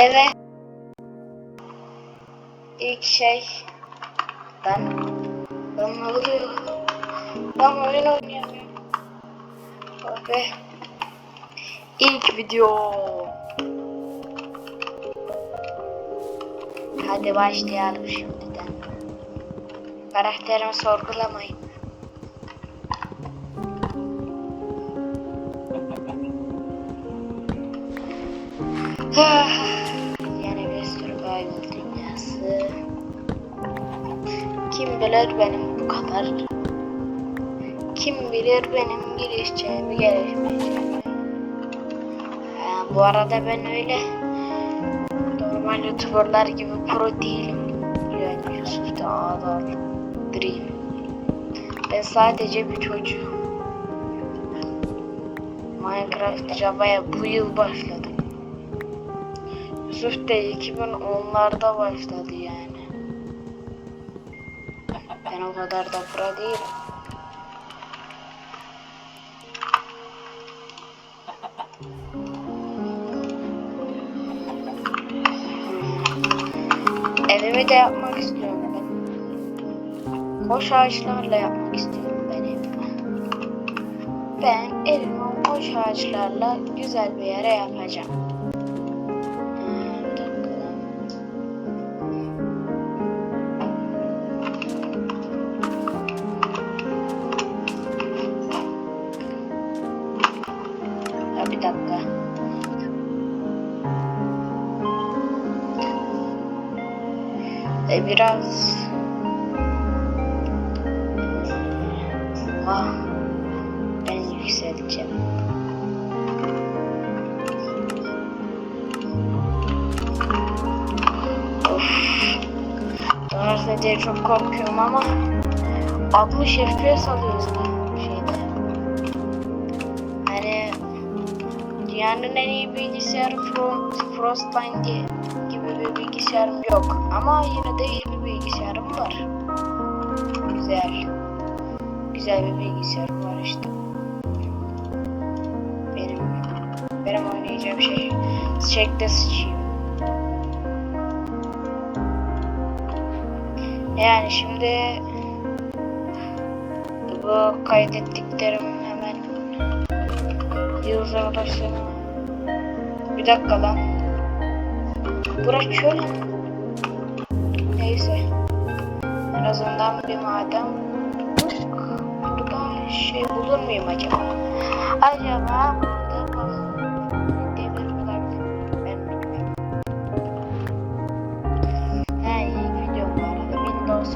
Evet. İlk şey ben ben oluyor? Ben oyun oynayamıyorum. Ve ilk video. Hadi başlayalım şimdiden. Karakterimi sorgulamayın. Yeni Kim bilir benim bu kadar. Kim bilir benim gelişeceğimi gelişmeyeceğimi. Ha, bu arada ben öyle normal youtuberlar gibi pro değilim. Yani Yusuf da Adal, Dream. Ben sadece bir çocuğum. Minecraft Java'ya bu yıl başladım. Yusuf da 2010'larda başladı yani. Ben o kadar da pro değilim. Evimi de yapmak istiyorum ben. Hoş ağaçlarla yapmak istiyorum ben evimi. Ben evimi hoş ağaçlarla güzel bir yere yapacağım. Bir dakika. E biraz Ah, ben yükselteceğim. Doğrusu diye çok korkuyorum ama 60 FPS alıyoruz dünyanın en iyi bilgisayarı Fro- Frostline diye gibi bir bilgisayarım yok. Ama yine de iyi bir bilgisayarım var. Güzel. Güzel bir bilgisayarım var işte. Benim benim oynayacağım şey çekte sıçayım. Yani şimdi bu kaydettiklerim arkadaşlarım. Bir dakika lan. Burası çöl. Neyse. En azından bir maden. Burada şey bulur muyum acaba? Acaba burada bak. Demir bulabilir miyim? Ben bilmem. He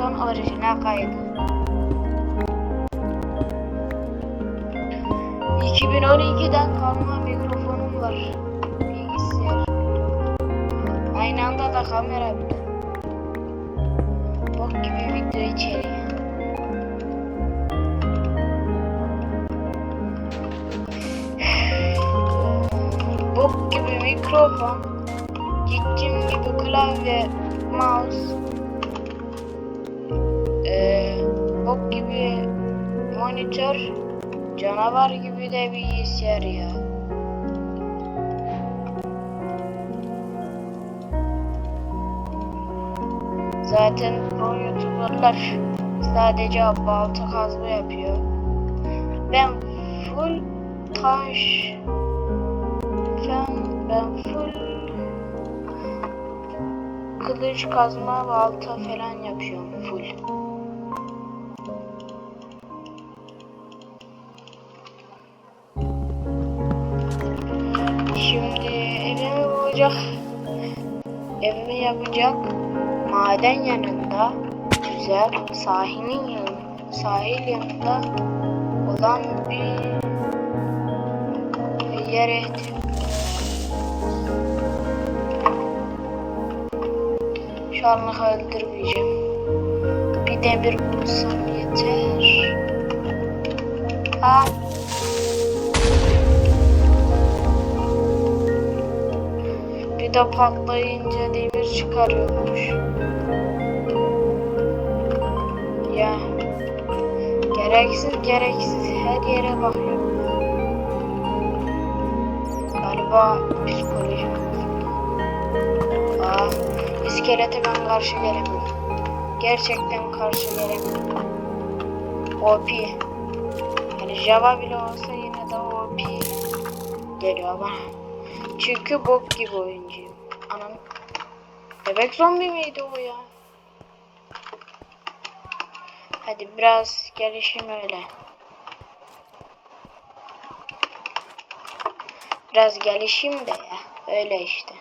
10 orijinal kaydı. 2012'den kalma mikrofonum var. Bilgisayar. Aynı anda da kamera bir de. Bok gibi video içeriği. Bok gibi mikrofon. Cicim gibi klavye, mouse. Ee, bok gibi monitör. Canavar gibi de bilgisayar ya. Zaten pro youtuberlar sadece balta kazma yapıyor. Ben full taş ben, ben full kılıç kazma balta falan yapıyorum full. Bulacak. Evimi yapacak. Maden yanında güzel sahilin yanı, sahil yanında olan bir, yere ihtiyacım Şu anlık öldürmeyeceğim. Bir demir bulsam yeter. Ha. Bir de patlayınca demir çıkarıyormuş. Ya. Gereksiz gereksiz her yere bakıyorum. Galiba psikolojim ya. İskelete ben karşı gelemem. Gerçekten karşı gelemem. OP. Yani Java bile olsa yine de OP geliyor bana. Çünkü bok gibi oyuncuyum. Anam. Bebek zombi miydi o ya? Hadi biraz gelişim öyle. Biraz gelişim de ya. Öyle işte.